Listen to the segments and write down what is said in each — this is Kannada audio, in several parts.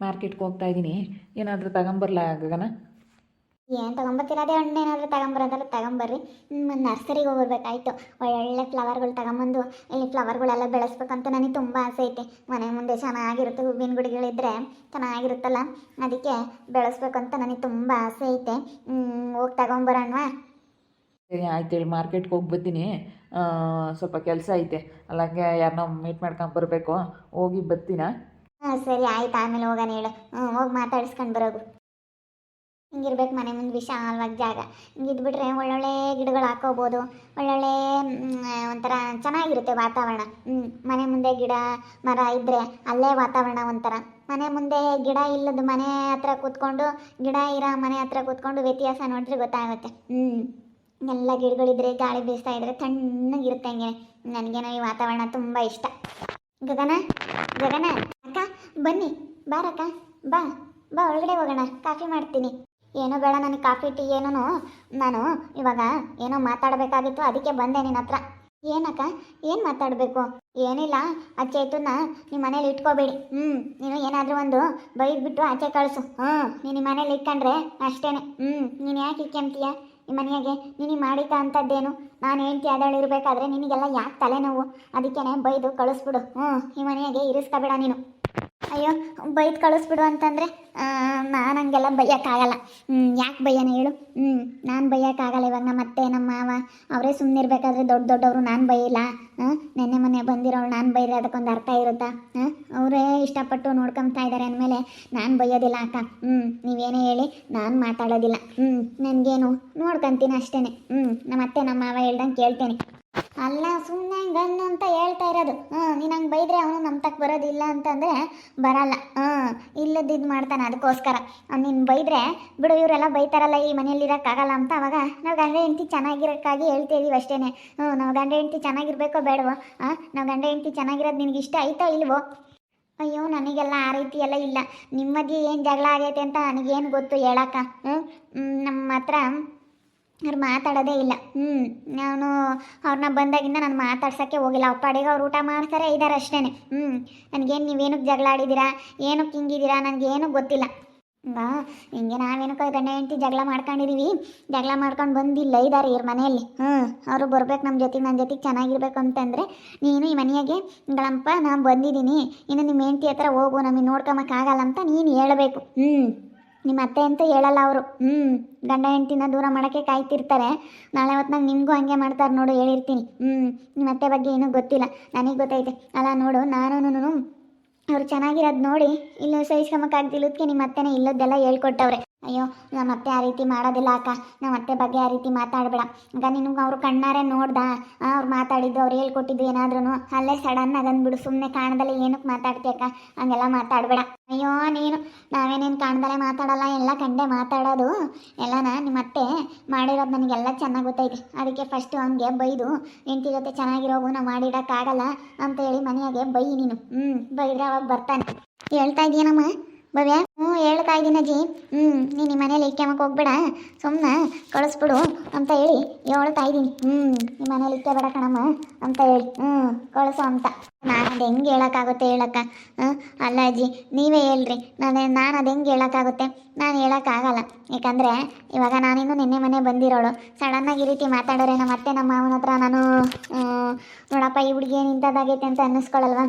ಮಾರ್ಕೆಟ್ಗೆ ಹೋಗ್ತಾ ಇದ್ದೀನಿ. ಏನಾದರೂ ತಗೊಂಬರ್ಲಾ ಗಗನ? ಏನು ತಗೊಂಬರ್ತೀರದೇ ಹಣ್ಣು ಏನಾದರೂ ತಗೊಂಬರೋದಾದ್ರೆ ತಗೊಂಬರ್ರಿ. ನರ್ಸರಿಗೆ ಹೋಗ್ಬರ್ಬೇಕಾಯ್ತು ಒಳ್ಳೊಳ್ಳೆ ಫ್ಲವರ್ಗಳು ತಗೊಂಬಂದು ಇಲ್ಲಿ ಫ್ಲವರ್ಗಳೆಲ್ಲ ಬೆಳೆಸ್ಬೇಕಂತ ನನಗೆ ತುಂಬ ಆಸೆ ಐತೆ. ಮನೆ ಮುಂದೆ ಚೆನ್ನಾಗಿರುತ್ತೆ ಹೂವಿನ ಗಿಡಗಳಿದ್ರೆ ಚೆನ್ನಾಗಿರುತ್ತಲ್ಲ? ಅದಕ್ಕೆ ಬೆಳೆಸ್ಬೇಕಂತ ನನಗೆ ತುಂಬ ಆಸೆ ಐತೆ. ಹೋಗಿ ತಗೊಂಬರೋಣ ಸರಿ ಆಯ್ತು ಹೇಳಿ ಮಾರ್ಕೆಟ್ಗೆ ಹೋಗಿ ಬರ್ತೀನಿ ಸ್ವಲ್ಪ ಕೆಲಸ ಐತೆ. ಅಲ್ಲಾಗೆ ಯಾರನ್ನ ಮೀಟ್ ಮಾಡ್ಕೊಂಡು ಬರಬೇಕು. ಹೋಗಿ ಬರ್ತೀನ? ಹಾಂ, ಸರಿ, ಆಯ್ತು. ಆಮೇಲೆ ಹೋಗೋಣ ಹೇಳು. ಹ್ಞೂ ಹೋಗಿ ಮಾತಾಡಿಸ್ಕೊಂಡು ಬರೋಗು. ಹಿಂಗಿರ್ಬೇಕು ಮನೆ ಮುಂದೆ ವಿಶಾಲವಾಗಿ ಜಾಗ. ಹಿಂಗಿದ್ಬಿಟ್ರೆ ಒಳ್ಳೊಳ್ಳೆ ಗಿಡಗಳು ಹಾಕೋಬೋದು. ಒಳ್ಳೊಳ್ಳೆ ಒಂಥರ ಚೆನ್ನಾಗಿರುತ್ತೆ ವಾತಾವರಣ. ಹ್ಞೂ ಮನೆ ಮುಂದೆ ಗಿಡ, ಮರ ಇದ್ದರೆ ಅಲ್ಲೇ ವಾತಾವರಣ ಒಂಥರ. ಮನೆ ಮುಂದೆ ಗಿಡ ಇಲ್ಲದ ಮನೆ ಹತ್ರ ಕೂತ್ಕೊಂಡು, ಗಿಡ ಇರೋ ಮನೆ ಹತ್ರ ಕೂತ್ಕೊಂಡು ವ್ಯತ್ಯಾಸ ನೋಡಿದ್ರೆ ಗೊತ್ತಾಗುತ್ತೆ. ಹ್ಞೂ ಎಲ್ಲ ಗಿಡಗಳಿದ್ರೆ, ಗಾಳಿ ಬೀಸ್ತಾ ಇದ್ರೆ ತಣ್ಣಗಿರುತ್ತೆ ಹಂಗೆ ನನಗೇನೋ ಈ ವಾತಾವರಣ ತುಂಬ ಇಷ್ಟ. ಗಗನ ಗಗನ. ಅಕ್ಕ, ಬನ್ನಿ. ಬಾರಕ್ಕ. ಬಾ ಬಾ, ಒಳಗಡೆ ಹೋಗೋಣ. ಕಾಫಿ ಮಾಡ್ತೀನಿ. ಏನೋ ಬೇಡ ನನಗೆ ಕಾಫಿ, ಟೀ ಏನೋ ನಾನು ಇವಾಗ ಏನೋ ಮಾತಾಡಬೇಕಾಗಿತ್ತು, ಅದಕ್ಕೆ ಬಂದೆ ನಿನ್ನ ಹತ್ರ ಏನಕ್ಕ? ಏನು ಮಾತಾಡಬೇಕು? ಏನಿಲ್ಲ, ಆ ಚೇತನ್ನ ನಿಮ್ಮ ಮನೇಲಿ ಇಟ್ಕೋಬೇಡಿ. ಹ್ಞೂ ನೀನು ಏನಾದರೂ ಒಂದು ಬೈದ್ಬಿಟ್ಟು ಆಚೆ ಕಳಿಸು. ಹ್ಞೂ ನೀನು ಮನೇಲಿ ಇಟ್ಕೊಂಡ್ರೆ ಅಷ್ಟೇ ಹ್ಞೂ ನೀನು ಯಾಕೆ ಇಕ್ಕೊಂತೀಯ ಈ ಮನೆಯಾಗೆ ನೀನು ಮಾಡಿಕ ಅಂಥದ್ದೇನು? ನಾನು ಹೆಂಡ್ತಿ ಅದಳು ಇರಬೇಕಾದ್ರೆ ನಿನಗೆಲ್ಲ ಯಾಕೆ ತಲೆನೋವು? ಅದಕ್ಕೇನೆ ಬೈದು ಕಳಿಸ್ಬಿಡು. ಹ್ಞೂ ಈ ಮನೆಯಾಗೆ ಇರಿಸ್ಕೋಬೇಡ ನೀನು. ಅಯ್ಯೋ, ಬೈದು ಕಳಿಸ್ಬಿಡು ಅಂತಂದರೆ ನಾನು ಹಂಗೆಲ್ಲ ಬೈಯೋಕ್ಕಾಗಲ್ಲ. ಹ್ಞೂ ಯಾಕೆ ಬೈಯೋಣ ಹೇಳು? ಹ್ಞೂ ನಾನು ಬೈಯೋಕ್ಕಾಗಲ್ಲ ಇವಾಗ ನಮ್ಮ ಅತ್ತೆ ನಮ್ಮ ಮಾವ, ಅವರೇ ಸುಮ್ಮನೆ ಇರಬೇಕಾದ್ರೆ ದೊಡ್ಡ ದೊಡ್ಡವರು ನಾನು ಬೈಯಿಲ್ಲ. ಹಾಂ ನೆನ್ನೆ ಮೊನ್ನೆ ಬಂದಿರೋಳು ನಾನು ಬೈದ್ರೆ ಅದಕ್ಕೊಂದು ಅರ್ಥ ಇರುತ್ತಾ? ಹಾಂ ಅವರೇ ಇಷ್ಟಪಟ್ಟು ನೋಡ್ಕೊತಾ ಇದ್ದಾರೆ ಅಂದಮೇಲೆ ನಾನು ಬೈಯೋದಿಲ್ಲ ಅಕ್ಕ. ಹ್ಞೂ ನೀವೇನೇ ಹೇಳಿ, ನಾನು ಮಾತಾಡೋದಿಲ್ಲ. ಹ್ಞೂ ನನಗೇನು? ನೋಡ್ಕೊಂತೀನಿ ಅಷ್ಟೇ ಹ್ಞೂ ನಮ್ಮ ಅತ್ತೆ ನಮ್ಮ ಮಾವ ಹೇಳ್ದಂಗೆ ಕೇಳ್ತೇನೆ. ಅಲ್ಲ ಸುಮ್ಮನೆ ಗಣ್ಣು ಅಂತ ಹೇಳ್ತಾ ಇರೋದು. ಹ್ಞೂ ನೀನು ಹಂಗೆ ಬೈದ್ರೆ ಅವನು ನಮ್ಮ ತಕ್ಕ ಬರೋದಿಲ್ಲ ಅಂತಂದರೆ ಬರಲ್ಲ. ಹ್ಞೂ ಇಲ್ಲದಿದ್ದು ಮಾಡ್ತಾನೆ. ಅದಕ್ಕೋಸ್ಕರ. ನೀನು ಬೈದರೆ, ಬಿಡು, ಇವರೆಲ್ಲ ಬೈತಾರಲ್ಲ, ಈ ಮನೇಲಿ ಇರೋಕ್ಕಾಗಲ್ಲ ಅಂತ ಅವಾಗ ನಾವು ಗಂಡ ಹೆಂಡತಿ ಚೆನ್ನಾಗಿರೋಕ್ಕಾಗಿ ಹೇಳ್ತಾ ಇದೀವಿ ಅಷ್ಟೇ ಹ್ಞೂ ನಾವು ಗಂಡ ಹೆಂಡತಿ ಚೆನ್ನಾಗಿರ್ಬೇಕೋ ಬೇಡವೋ? ಹಾಂ ನಾವು ಗಂಡ ಹೆಂಡತಿ ಚೆನ್ನಾಗಿರೋದು ನಿನಗೆ ಇಷ್ಟ ಆಯ್ತೋ ಇಲ್ವೋ? ಅಯ್ಯೋ, ನನಗೆಲ್ಲ ಆ ರೀತಿ ಎಲ್ಲ ಇಲ್ಲ. ನಿಮ್ಮದಿ ಏನು ಜಗಳ ಆಗೈತೆ ಅಂತ ನನಗೇನು ಗೊತ್ತು ಹೇಳಕ್ಕ? ಹ್ಞೂ ನಮ್ಮ ಹತ್ರ ಅವ್ರು ಮಾತಾಡೋದೇ ಇಲ್ಲ. ಹ್ಞೂ ನಾನು ಅವ್ರನ್ನ ಬಂದಾಗಿಂದ ನಾನು ಮಾತಾಡ್ಸೋಕ್ಕೆ ಹೋಗಿಲ್ಲ. ಅವ್ರ ಪಾಡಿಗೆ ಅವ್ರು ಊಟ ಮಾಡ್ತಾರೆ ಇದ್ದಾರೆ ಅಷ್ಟೇ ಹ್ಞೂ ನನಗೇನು ನೀವೇನಕ್ಕೆ ಜಗಳ ಆಡಿದ್ದೀರಾ ಏನಕ್ಕೆ ಹಿಂಗಿದ್ದೀರಾ ನನಗೇನು ಗೊತ್ತಿಲ್ಲ. ಬಾ, ಹಿಂಗೆ ನಾವೇನಕ್ಕೆ ಗಂಡ ಹೆಂಡತಿ ಜಗಳ ಮಾಡ್ಕೊಂಡಿದೀವಿ. ಜಗಳ ಮಾಡ್ಕೊಂಡು ಬಂದಿಲ್ಲ ಇದ್ದಾರೆ ಇವ್ರ ಮನೆಯಲ್ಲಿ. ಹ್ಞೂ ಅವರು ಬರ್ಬೇಕು ನಮ್ಮ ಜೊತೆಗೆ ನನ್ನ ಜೊತೆಗೆ ಚೆನ್ನಾಗಿರ್ಬೇಕು ಅಂತಂದರೆ ನೀನು ಈ ಮನೆಯಾಗೆ ಗಳಂಪ ನಾನು ಬಂದಿದ್ದೀನಿ. ಇನ್ನು ನಿಮ್ಮ ಹೆಂಡತಿ ಹತ್ರ ಹೋಗು, ನಮಗೆ ನೋಡ್ಕೊಂಬಕ್ಕಾಗಲ್ಲ ಅಂತ ನೀನು ಹೇಳಬೇಕು. ಹ್ಞೂ ನಿಮ್ಮ ಅತ್ತೆ ಅಂತೂ ಹೇಳಲ್ಲ ಅವರು. ಹ್ಞೂ ಗಂಡ ಹೆಂಡ್ತಿನ ದೂರ ಮಾಡೋಕ್ಕೆ ಕಾಯ್ತಿರ್ತಾರೆ. ನಾಳೆ ಹೊತ್ನಾಗ ನಿಮಗೂ ಹಂಗೆ ಮಾಡ್ತಾರೆ ನೋಡು, ಹೇಳಿರ್ತೀನಿ. ಹ್ಞೂ ನಿಮ್ಮ ಅತ್ತೆ ಬಗ್ಗೆ ಏನೂ ಗೊತ್ತಿಲ್ಲ. ನನಗೆ ಗೊತ್ತೈತೆ. ಅಲ್ಲ, ನೋಡು ನಾನು ಅವ್ರು ಚೆನ್ನಾಗಿರೋದು ನೋಡಿ ಇಲ್ಲೂ ಸಹಿಸ್ಕೊಂಬಕ್ಕಾಗ್ದಿಲ್ಲದಕ್ಕೆ ನಿಮ್ಮ ಅತ್ತೆನೇ ಇಲ್ಲದ್ದೆಲ್ಲ ಹೇಳ್ಕೊಟ್ಟವ್ರೆ. ಅಯ್ಯೋ ನಮ್ಮ ಅತ್ತೆ ಆ ರೀತಿ ಮಾಡೋದಿಲ್ಲ ಅಕ್ಕ. ನಮ್ಮ ಅತ್ತೆ ಬಗ್ಗೆ ಆ ರೀತಿ ಮಾತಾಡಬೇಡ. ಈಗ ನಿನಗೆ ಅವರು ಕಣ್ಣಾರೆ ನೋಡ್ದ. ಅವ್ರು ಮಾತಾಡಿದ್ದು, ಅವ್ರು ಹೇಳ್ಕೊಟ್ಟಿದ್ದು ಏನಾದ್ರೂ ಅಲ್ಲೇ ಸಡನ್ನಾಗಿ ಅಂದ್ಬಿಡು. ಸುಮ್ಮನೆ ಕಾಣದಲ್ಲೇ ಏನಕ್ಕೆ ಮಾತಾಡ್ತೀಯ ಅಕ್ಕ? ಹಂಗೆಲ್ಲ ಮಾತಾಡಬೇಡ. ಅಯ್ಯೋ, ನೀನು ನಾವೇನೇನು ಕಾಣ್ದಲೆ ಮಾತಾಡಲ್ಲ. ಎಲ್ಲ ಕಂಡೆ ಮಾತಾಡೋದು. ಎಲ್ಲನ ನಿಮ್ಮ ಅತ್ತೆ ಮಾಡಿರೋದು ನನಗೆಲ್ಲ ಚೆನ್ನಾಗಿ ಗೊತ್ತೈತೆ. ಅದಕ್ಕೆ ಫಸ್ಟು ಅವನಿಗೆ ಬೈದು, ಹೆಂಡತಿ ಜೊತೆ ಚೆನ್ನಾಗಿರೋಗು ನಾವು ಮಾಡಿಡೋಕ್ಕಾಗಲ್ಲ ಅಂತ ಹೇಳಿ ಮನೆಯಾಗೆ ಬೈ ನೀನು. ಹ್ಞೂ ಬೈದ್ರೆ ಅವಾಗ ಬರ್ತಾನೆ. ಹೇಳ್ತಾ ಇದೀಯನಮ್ಮ ಭವ್ಯ? ಹೇಳ್ತಾ ಇದ್ದೀನಿ ಅಜ್ಜಿ. ಹ್ಞೂ ನೀನು ನಿಮ್ಮ ಮನೇಲಿ ಇಕ್ಕೆಮಕ್ಕೆ ಹೋಗ್ಬೇಡ. ಸುಮ್ಮನೆ ಕಳಿಸ್ಬಿಡು ಅಂತ ಹೇಳಿ ಹೇಳ್ತಾ ಇದ್ದೀನಿ ಹ್ಞೂ ನಿಮ್ಮ ಮನೇಲಿ ಇಕ್ಕೆಬೇಡ ಕಣಮ್ಮ ಅಂತ ಹೇಳಿ. ಹ್ಞೂ ಕಳಿಸು ಅಂತ. ನಾನು ಅದು ಹೆಂಗೆ ಹೇಳೋಕ್ಕಾಗುತ್ತೆ ಹೇಳಕ್ಕ? ಹ್ಞೂ ಅಲ್ಲ ಅಜ್ಜಿ, ನೀವೇ ಹೇಳ್ರಿ. ನಾನು ನಾನು ಅದು ಹೆಂಗೆ ಹೇಳೋಕ್ಕಾಗುತ್ತೆ? ನಾನು ಹೇಳೋಕ್ಕಾಗಲ್ಲ. ಯಾಕಂದರೆ ಇವಾಗ ನಾನಿನ್ನು ನಿನ್ನೆ ಮನೆ ಬಂದಿರೋಳು. ಸಡನ್ನಾಗಿ ಈ ರೀತಿ ಮಾತಾಡೋರೆ ನಮ್ಮ ಅತ್ತೆ, ನಮ್ಮ ಮಾವನ ಹತ್ರ ನಾನು ನೋಡಪ್ಪ ಈ ಹುಡುಗಿ ಏನು ಇಂಥದ್ದಾಗೈತೆ ಅಂತ ಅನ್ನಿಸ್ಕೊಳಲ್ವಾ?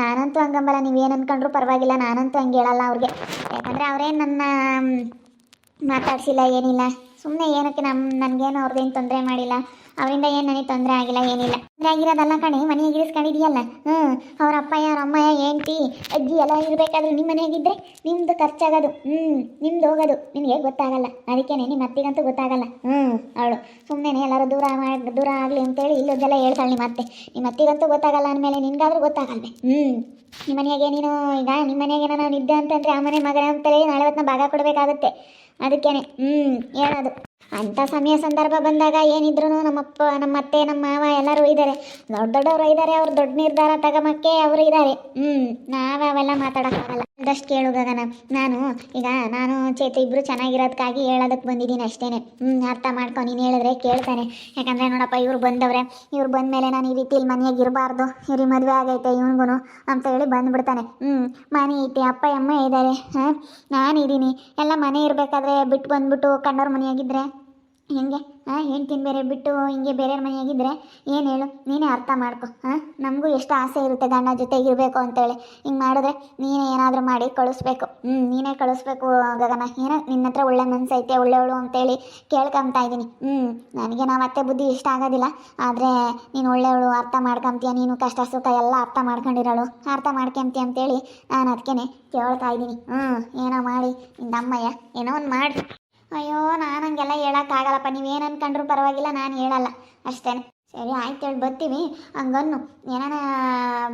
ನಾನಂತೂ ಹಂಗಂಬಲ್ಲ. ನೀವೇನು ಅನ್ಕೊಂಡ್ರು ಪರವಾಗಿಲ್ಲ. ನಾನಂತೂ ಹಂಗೆ ಹೇಳಲ್ಲ ಅವ್ರಿಗೆ. ಯಾಕಂದರೆ ಅವರೇನು ನನ್ನ ಮಾತಾಡಿಸಿಲ್ಲ ಏನಿಲ್ಲ. ಸುಮ್ಮನೆ ಏನಕ್ಕೆ ನಮ್ಮ ನನಗೇನು ಅವ್ರದ್ದೇನು ತೊಂದರೆ ಮಾಡಿಲ್ಲ. ಅವರಿಂದ ಏನು ನನಗೆ ತೊಂದರೆ ಆಗಿಲ್ಲ, ಏನಿಲ್ಲ. ತೊಂದರೆ ಆಗಿರೋದಲ್ಲ ಕಣೆ ಮನೆಯಾಗ ಇರಿಸ್ಕೊಂಡಿದೆಯಲ್ಲ? ಹ್ಞೂ ಅವ್ರ ಅಪ್ಪಯ್ಯ, ಅವ್ರ ಅಮ್ಮಯ್ಯ, ಏಂಟಿ, ಅಜ್ಜಿ ಎಲ್ಲ ಇರಬೇಕಾದ್ರೆ ನಿಮ್ಮ ಮನೆಯಾಗಿದ್ದರೆ ನಿಮ್ಮದು ಖರ್ಚಾಗೋದು. ಹ್ಞೂ ನಿಮ್ದು ಹೋಗೋದು. ನಿನಗೆ ಗೊತ್ತಾಗಲ್ಲ. ಅದಕ್ಕೆ ನಿಮ್ಮ ಅತ್ತಿಗಂತೂ ಗೊತ್ತಾಗಲ್ಲ. ಹ್ಞೂ ಅವಳು. ಸುಮ್ಮನೆ ಎಲ್ಲರೂ ದೂರ ದೂರ ಆಗಲಿ ಅಂತೇಳಿ ಇಲ್ಲೊಂದೆಲ್ಲ ಹೇಳ್ತಾಳೆ ನಿಮ್ಮ ಅತ್ತೆ. ನಿಮ್ಮ ಅತ್ತಿಗಂತೂ ಗೊತ್ತಾಗಲ್ಲ ಅಂದಮೇಲೆ ನಿನ್ಗಾದ್ರೂ ಗೊತ್ತಾಗಲ್ವೇ? ಹ್ಞೂ ನಿಮ್ಮ ಮನೆಯಾಗೆ ನೀನು ಈಗ ನಿಮ್ಮ ಮನೆಯಾಗೆ ನಾನು ನಿದ್ದೆ ಅಂತಂದರೆ ಆ ಮನೆ ಮಗನ ಅಂತಲೇ ನಾಳೆ ಹೊತ್ತಿನ ಭಾಗ ಕೊಡಬೇಕಾಗುತ್ತೆ. ಅದಕ್ಕೇನೆ. ಹ್ಞೂ ಹೇಳೋದು. ಅಂಥ ಸಮಯ ಸಂದರ್ಭ ಬಂದಾಗ ಏನಿದ್ರು ನಮ್ಮಪ್ಪ ನಮ್ಮ ಅತ್ತೆ ನಮ್ಮ ಮಾವ ಎಲ್ಲರೂ ಇದ್ದಾರೆ ದೊಡ್ಡ ದೊಡ್ಡವರು ಇದ್ದಾರೆ ಅವ್ರು ದೊಡ್ಡ ನಿರ್ಧಾರ ತಗೊಂಬಕ್ಕೆ ಅವರು ಇದ್ದಾರೆ ಹ್ಞೂ ನಾವು ಅವೆಲ್ಲ ಮಾತಾಡೋಕ್ಕಾಗಲ್ಲ. ಅಂದಷ್ಟು ಕೇಳು ನಾನು, ಈಗ ನಾನು, ಚೇತ ಇಬ್ರು ಚೆನ್ನಾಗಿರೋದಕ್ಕಾಗಿ ಹೇಳೋದಕ್ಕೆ ಬಂದಿದ್ದೀನಿ ಅಷ್ಟೇನೆ. ಹ್ಞೂ ಅರ್ಥ ಮಾಡ್ಕೊ, ನೀನು ಹೇಳಿದ್ರೆ ಕೇಳ್ತಾನೆ. ಯಾಕಂದರೆ ನೋಡಪ್ಪ, ಇವ್ರು ಬಂದವ್ರೆ. ಇವ್ರು ಬಂದಮೇಲೆ ನಾನು ಈ ರೀತಿ ಇಲ್ಲಿ ಮನೆಯಾಗ ಇರಬಾರ್ದು. ಇವ್ರಿಗೆ ಮದುವೆ ಆಗೈತೆ ಇವನಿಗೂ ಅಂತ ಹೇಳಿ ಬಂದ್ಬಿಡ್ತಾನೆ. ಹ್ಞೂ ಮನೆ ಐತೆ, ಅಪ್ಪ, ಅಮ್ಮ ಇದ್ದಾರೆ ಹಾಂ ನಾನಿದ್ದೀನಿ ಎಲ್ಲ ಮನೆ ಇರಬೇಕಾದ್ರೆ ಬಿಟ್ಟು ಬಂದ್ಬಿಟ್ಟು ಕಣ್ಣವ್ರ ಮನೆಯಾಗಿದ್ದರೆ ಹೆಂಗೆ? ಹಾಂ ಹೆಂಡ್ತಿನ ಬೇರೆ ಬಿಟ್ಟು ಹಿಂಗೆ ಬೇರೆಯವ್ರ ಮನೆಯಾಗಿದ್ದರೆ ಏನು ಹೇಳು? ನೀನೇ ಅರ್ಥ ಮಾಡ್ಕೊ ಹಾಂ ನಮಗೂ ಎಷ್ಟು ಆಸೆ ಇರುತ್ತೆ ಗಂಡ ಜೊತೆಗೆ ಇರಬೇಕು ಅಂತೇಳಿ. ಹಿಂಗೆ ಮಾಡಿದ್ರೆ ನೀನೇ ಏನಾದರೂ ಮಾಡಿ ಕಳಿಸ್ಬೇಕು. ಹ್ಞೂ ನೀನೇ ಕಳಿಸ್ಬೇಕು ಗಗನ. ಏನೋ ನಿನ್ನ ಹತ್ರ ಒಳ್ಳೆ ಮನಸ್ಸೈತೆ ಒಳ್ಳೆಯವಳು ಅಂತೇಳಿ ಕೇಳ್ಕೊಂತಾ ಇದ್ದೀನಿ ಹ್ಞೂ ನನಗೆ ನಾವು ಅತ್ತೆ ಬುದ್ಧಿ ಇಷ್ಟ ಆಗೋದಿಲ್ಲ. ಆದರೆ ನೀನು ಒಳ್ಳೆಯವಳು, ಅರ್ಥ ಮಾಡ್ಕೊಂತೀಯ ನೀನು ಕಷ್ಟ ಸುಖ ಎಲ್ಲ ಅರ್ಥ ಮಾಡ್ಕೊಂಡಿರೋಳು. ಅರ್ಥ ಮಾಡ್ಕೊಂತೀಯ ಅಂತೇಳಿ ನಾನು ಅದಕ್ಕೇ ಕೇಳ್ತಾ ಇದ್ದೀನಿ ಹ್ಞೂ ಏನೋ ಮಾಡಿ ನಿನ್ನ ಅಮ್ಮಯ್ಯ ಏನೋ ಒಂದು ಮಾಡಿ. ಅಯ್ಯೋ, ನಾನು ಹಂಗೆಲ್ಲ ಹೇಳೋಕ್ಕಾಗಲ್ಲಪ್ಪ ನೀವೇನು ಅನ್ಕೊಂಡ್ರು ಪರವಾಗಿಲ್ಲ, ನಾನು ಹೇಳಲ್ಲ. ಅಷ್ಟೇ ಸರಿ, ಆಯ್ತು ಹೇಳಿ, ಬರ್ತೀವಿ. ಹಂಗನ್ನು, ಏನಾನ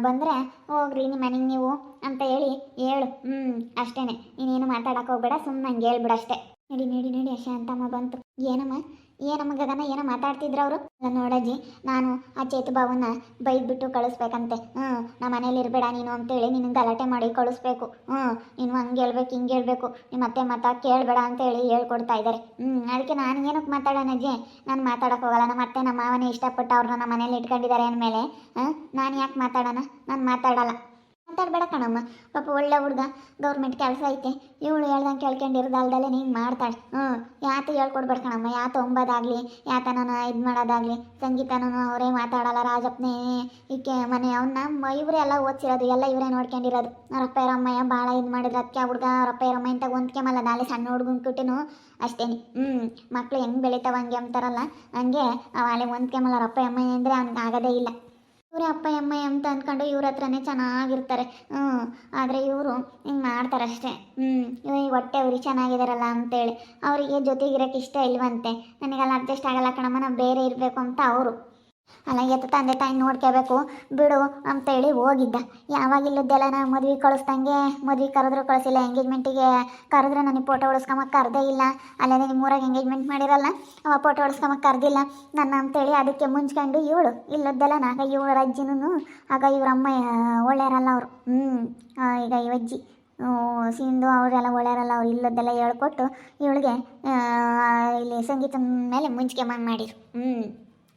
ಬಂದರೆ ಹೋಗ್ರಿ ನಿಮ್ಮ ಮನೆಗೆ ನೀವು ಅಂತ ಹೇಳಿ ಹೇಳು. ಹ್ಞೂ ಅಷ್ಟೇ ನೀನೇನು ಮಾತಾಡೋಕೆ ಹೋಗ್ಬೇಡ ಸುಮ್ಮನೆ ಹಂಗೆ ಹೇಳ್ಬಿಡ ಅಷ್ಟೇ. ನಡಿ ನಡಿ ನಡಿ ಶಾಂತಮ್ಮ ಬಂತು. ಏನಮ್ಮ? ಏನಮ್ಮ ಗಗನ? ಏನೋ ಮಾತಾಡ್ತಿದ್ರು ಅವರು? ನೋಡಜ್ಜಿ, ನಾನು ಆ ಚೇತು ಬಾವನ್ನ ಬೈದ್ಬಿಟ್ಟು ಕಳಿಸ್ಬೇಕಂತೆ. ಹ್ಞೂ, ನಮ್ಮ ಮನೇಲಿ ಇರಬೇಡ ನೀನು ಅಂತೇಳಿ ನಿನ್ನ ಗಲಾಟೆ ಮಾಡಿ ಕಳಿಸ್ಬೇಕು. ಹ್ಞೂ, ನೀನು ಹಂಗೆ ಹೇಳ್ಬೇಕು, ಹಿಂಗೆ ಹೇಳ್ಬೇಕು. ನಿಮ್ಮ ಅತ್ತೆ ಮಾತಾ ಕೇಳಬೇಡ ಅಂತೇಳಿ ಹೇಳ್ಕೊಡ್ತಾ ಇದ್ದಾರೆ ಹ್ಞೂ, ಅದಕ್ಕೆ ನಾನು ಏನಕ್ಕೆ ಮಾತಾಡೋಣ ಅಜ್ಜಿ? ನಾನು ಮಾತಾಡೋಕೆ ಹೋಗಲ್ಲ. ನಮ್ಮ ಅತ್ತೆ, ನಮ್ಮ ಮಾವನೇ ಇಷ್ಟಪಟ್ಟು ಅವ್ರನ್ನ ನಮ್ಮ ಮನೇಲಿ ಇಟ್ಕೊಂಡಿದ್ದಾರೆ ಅಂದಮೇಲೆ ಹಾಂ ನಾನು ಯಾಕೆ ಮಾತಾಡೋಣ? ನಾನು ಮಾತಾಡಲ್ಲ. ಮಾತಾಡಬೇಡ ಕಣಮ್ಮ. ಪಾಪ ಒಳ್ಳೆ ಹುಡುಗ ಗೌರ್ಮೆಂಟ್ ಕೆಲಸ ಐತೆ. ಇವಳು ಹೇಳ್ದಂಗೆ ಕೇಳ್ಕೊಂಡಿರೋದಲ್ದಲ್ಲೇ ನೀನು ಮಾಡ್ತಾಳೆ. ಹ್ಞೂ, ಯಾತ ಹೇಳ್ಕೊಡ್ಬೇಡ ಕಣಮ್ಮ. ಯಾತ ಒಂಬೋದಾಗಲಿ ಯಾತನ ಇದು ಮಾಡೋದಾಗಲಿ ಸಂಗೀತನೂ ಅವರೇ ಮಾತಾಡಲ್ಲ, ರಾಜಪ್ಪನೇ. ಈಕೆ ಮನೆ ಅವನ್ನ ಇವರೇ ಎಲ್ಲ ಓದ್ಸಿರೋದು, ಎಲ್ಲ ಇವರೇ ನೋಡ್ಕೊಂಡಿರೋದು. ರೊಪ್ಪ ರಮ್ಮಯ್ಯ ಭಾಳ ಇದು ಮಾಡಿದ್ರು. ಅದಕ್ಕೆ ಹುಡುಗ ರೊಪ್ಪ ಇರಮ್ಮ ಇಂತ ಹೊಂದ್ಕೆಮಲ್ಲ ನಾಳೆ ಸಣ್ಣ ಹುಡುಗನ ಕುಟ್ಟಿನೂ ಅಷ್ಟೇನೆ ಹ್ಞೂ, ಮಕ್ಳು ಹೆಂಗೆ ಬೆಳಿತಾವ ಹಂಗೆ ಅಂತಾರಲ್ಲ. ಹಂಗೆ ಅವಳೆ ಅಲ್ಲಿ ಹೊಂದ್ಕೆಮಲ್ಲ ರೊಪ್ಪ ಅಮ್ಮ ಅಂದರೆ ಅವ್ನಿಗೆ ಆಗೋದೇ ಇಲ್ಲ. ಇವರೇ ಅಪ್ಪ, ಅಮ್ಮ ಅಂತ ಅಂದ್ಕೊಂಡು ಇವ್ರ ಹತ್ರನೇ ಚೆನ್ನಾಗಿರ್ತಾರೆ. ಹ್ಞೂ ಆದರೆ ಇವರು ಹಿಂಗೆ ಮಾಡ್ತಾರೆ ಅಷ್ಟೇ. ಹ್ಞೂ ಇವ್ರಿಗೆ ಹೊಟ್ಟೆ ಅವ್ರಿಗೆ ಚೆನ್ನಾಗಿದಾರಲ್ಲ ಅಂತೇಳಿ. ಅವರಿಗೆ ಜೊತೆಗಿರೋಕ್ಕೆ ಇಷ್ಟ ಇಲ್ವಂತೆ. ನನಗೆಲ್ಲ ಅಡ್ಜಸ್ಟ್ ಆಗಲ್ಲ ಕಣಮ್ಮ ನಾವು ಬೇರೆ ಇರಬೇಕು ಅಂತ ಅವರು. ಅಲ್ಲ ಎತ್ತ ತಂದೆ ತಾಯಿ ನೋಡ್ಕೋಬೇಕು ಬಿಡು ಅಂತೇಳಿ ಹೋಗಿದ್ದ. ಯಾವಾಗ ಇಲ್ಲದ್ದೆಲ್ಲ ನಾ ಮದ್ವೆ ಕಳಿಸ್ದಂಗೆ, ಮದ್ವೆ ಕರೆದ್ರು ಕಳಿಸಿಲ್ಲ. ಎಂಗೇಜ್ಮೆಂಟಿಗೆ ಕರೆದ್ರೆ ನನಗೆ ಫೋಟೋ ಉಳಿಸ್ಕೊಂಬಕ್ಕೆ ಕರೆದೇ ಇಲ್ಲ. ಅಲ್ಲದೆ ನಿಮ್ಮೂರಾಗ ಎಂಗೇಜ್ಮೆಂಟ್ ಮಾಡಿರಲ್ಲ, ಅವ ಫೋಟೋ ಉಳಿಸ್ಕೊಂಬಕ್ಕೆ ಕರೆದಿಲ್ಲ. ನನ್ನ ಅಂತೇಳಿ ಅದಕ್ಕೆ ಮುಂಚ್ಕೊಂಡು ಇವಳು. ಇಲ್ಲದ್ದೆಲ್ಲ ನಾಗ ಇವಳ ಅಜ್ಜಿನೂ ಆಗ ಇವರಮ್ಮ ಒಳ್ಳೆಯರಲ್ಲ ಅವರು. ಹ್ಞೂ ಈಗ ಇವಜ್ಜಿ ಸಿಂಧು ಅವರೆಲ್ಲ ಒಳ್ಳೆಯರಲ್ಲ ಅವ್ರು. ಇಲ್ಲದ್ದೆಲ್ಲ ಹೇಳ್ಕೊಟ್ಟು ಇವಳಿಗೆ ಇಲ್ಲಿ ಸಂಗೀತದ ಮೇಲೆ ಮುಂಚಿಕೆ ಮಾಡಿರು. ಹ್ಞೂ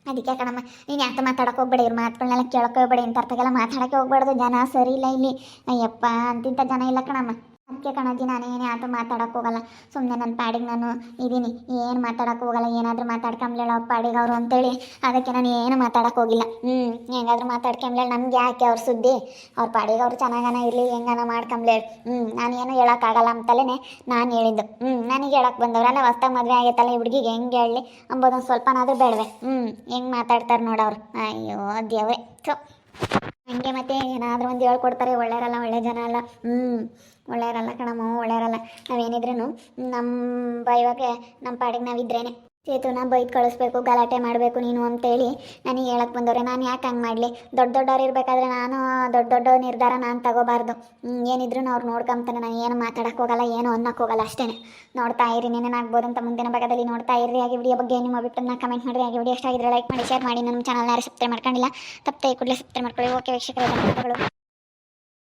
ಅದಕ್ಕೆ ಕಣಮ್ಮ ನೀನು ಯಾಕೆ ಮಾತಾಡಕ್ಕೆ ಹೋಗ್ಬೇಡ, ಇವ್ರ ಮಾತುಗಳನ್ನೆಲ್ಲ ಕೇಳೋಕೆ ಹೋಗ್ಬೇಡ ಇಂಥ ಅರ್ಥಕ್ಕೆಲ್ಲ ಮಾತಾಡಕ್ಕೆ ಹೋಗ್ಬಾರ್ದು ಜನ ಸರಿ ಇಲ್ಲ ಇಲ್ಲಿ. ಅಯ್ಯಪ್ಪ, ಅಂತಿಂಥ ಜನ ಇಲ್ಲ ಕಣಮ್ಮ. ಅದಕ್ಕೆ ಕಣಜ್ಜಿ ಏನೇ ಆದರೂ ಮಾತಾಡೋಕೆ ಹೋಗಲ್ಲ. ಸುಮ್ಮನೆ ನನ್ನ ಪಾಡಿಗೆ ನಾನು ಇದ್ದೀನಿ ಏನು ಮಾತಾಡೋಕೆ ಹೋಗಲ್ಲ, ಏನಾದರೂ ಮಾತಾಡ್ಕೊಂಬ್ಲೇಳ ಪಾಡಿಗೆ ಅವರು ಅಂತೇಳಿ. ಅದಕ್ಕೆ ನಾನು ಏನು ಮಾತಾಡೋಕೆ ಹೋಗಿಲ್ಲ. ಹ್ಞೂ ಹೆಂಗಾದ್ರೂ ಮಾತಾಡ್ಕೊಂಬ್ಲೇಳ ನಮ್ಗೆ ಯಾಕೆ ಅವ್ರ ಸುದ್ದಿ? ಅವ್ರ ಪಾಡಿಗೆ ಅವ್ರು ಚೆನ್ನಾಗನ ಇರಲಿ, ಹೆಂಗನ ಮಾಡ್ಕೊಂಬ್ಲೇಳು ಹ್ಞೂ ನಾನು ಏನು ಹೇಳೋಕ್ಕಾಗಲ್ಲ ಅಂತಲೇ ನಾನು ಹೇಳಿದ್ದು. ಹ್ಞೂ ನನಗೆ ಹೇಳಕ್ಕೆ ಬಂದವ್ರಲ್ಲ ಹೊಸ್ದಾಗಿ ಮದುವೆ ಆಗೈತಲ್ಲ ಈ ಹುಡುಗಿಗೆ, ಹೆಂಗೆ ಹೇಳಲಿ ಅಂಬೋದೊಂದು ಸ್ವಲ್ಪನಾದರೂ ಬೇಡವೆ. ಹ್ಞೂ ಹೆಂಗೆ ಮಾತಾಡ್ತಾರೆ ನೋಡವ್ರು ಅಯ್ಯೋ ದೇವ್ರೆ ಥು. ಹಂಗೆ ಮತ್ತೆ ಏನಾದರೂ ಒಂದು ಹೇಳ್ಕೊಡ್ತಾರೆ ಒಳ್ಳೆಯರಲ್ಲ ಒಳ್ಳೆ ಜನ ಅಲ್ಲ. ಹ್ಞೂ ಒಳ್ಳೆಯರಲ್ಲ ಕಣಮ್ಮ ಒಳ್ಳೆಯರಲ್ಲ ನಾವೇನಿದ್ರೂ ನಮ್ಮ ಬೈವಾಗೆ ನಮ್ಮ ಪಾಡಿಗೆ ನಾವಿದ್ರೇನೆ. ಚೇತುನ ಬೈದು ಕಳಿಸ್ಬೇಕು, ಗಲಾಟೆ ಮಾಡಬೇಕು ನೀನು ಅಂತೇಳಿ ನನಗೆ ಹೇಳಕ್ಕೆ ಬಂದವ್ರೆ. ನಾನು ಯಾಕೆ ಹಂಗೆ ಮಾಡಲಿ? ದೊಡ್ಡ ದೊಡ್ಡವ್ರು ಇರಬೇಕಾದ್ರೆ ನಾನು ದೊಡ್ಡ ದೊಡ್ಡ ನಿರ್ಧಾರ ನಾನು ತಗೋಬಾರ್ದು. ಏನಿದ್ರು ಅವ್ರು ನೋಡ್ಕೊಂತಾನೆ ನಾನು ಏನು ಮಾತಾಡಕ್ಕೆ ಹೋಗಲ್ಲ, ಏನು ಅನ್ನಕ್ಕೆ ಹೋಗಲ್ಲ ಅಷ್ಟೇ ನೋಡ್ತಾ ಇರಿ ಆಗ್ಬೋದು ಅಂತ ಮುಂದಿನ ಭಾಗದಲ್ಲಿ ನೋಡ್ತಾ ಇರಿ ಹಾಗೆ ವಿಡಿಯೋ ಬಗ್ಗೆ ನಿಮ್ಮ ಅಭಿಪ್ರಾಯನ ಕಮೆಂಟ್ ಮಾಡಿರಿ. ಹಾಗೆ ವಿಡಿಯೋ ಇಷ್ಟ ಆಗಿದ್ರೆ ಲೈಕ್ ಮಾಡಿ ಶೇರ್ ಮಾಡಿ. ನಮ್ಮ ಚಾನಲ್ನ ಯಾರು ಸಬ್ಸ್ಕ್ರೈಬ್ ಮಾಡ್ಕೊಂಡಿಲ್ಲ, ತಪ್ಪದೆ ಕೂಡಲೇ ಸಬ್ಸ್ಕ್ರೈಬ್ ಮಾಡ್ಕೊಳ್ಳಿ. ಓಕೆ ವೀಕ್ಷಕರೇ